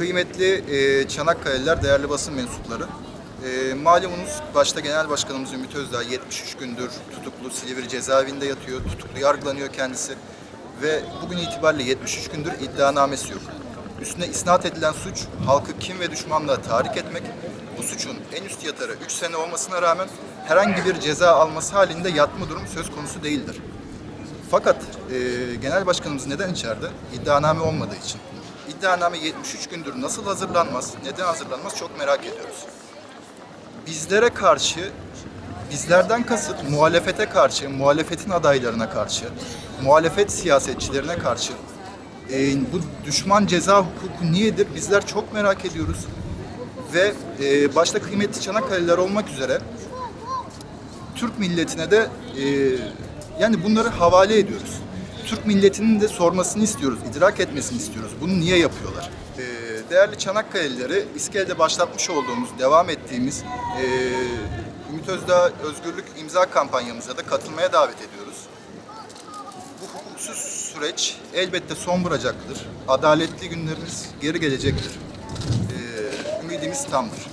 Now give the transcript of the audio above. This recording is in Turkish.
Kıymetli e, Çanakkale'liler, değerli basın mensupları. E, malumunuz başta Genel Başkanımız Ümit Özdağ 73 gündür tutuklu Silivri cezaevinde yatıyor, tutuklu yargılanıyor kendisi. Ve bugün itibariyle 73 gündür iddianamesi yok. Üstüne isnat edilen suç halkı kim ve düşmanlığa tahrik etmek. Bu suçun en üst yatarı 3 sene olmasına rağmen herhangi bir ceza alması halinde yatma durum söz konusu değildir. Fakat e, genel başkanımız neden içeride? İddianame olmadığı için. İddianame 73 gündür nasıl hazırlanmaz, neden hazırlanmaz çok merak ediyoruz. Bizlere karşı, bizlerden kasıt muhalefete karşı, muhalefetin adaylarına karşı, muhalefet siyasetçilerine karşı e, bu düşman ceza hukuku niyedir? Bizler çok merak ediyoruz. Ve e, başta kıymetli Çanakkale'liler olmak üzere Türk milletine de e, yani bunları havale ediyoruz. Türk milletinin de sormasını istiyoruz, idrak etmesini istiyoruz. Bunu niye yapıyorlar? E, değerli Çanakkale'lileri İskele'de başlatmış olduğumuz, devam ettiğimiz e, Ümit Özdağ Özgürlük imza kampanyamıza da katılmaya davet ediyoruz. Bu hukuksuz süreç elbette son bulacaktır. Adaletli günlerimiz geri gelecektir. E, ümidimiz tamdır.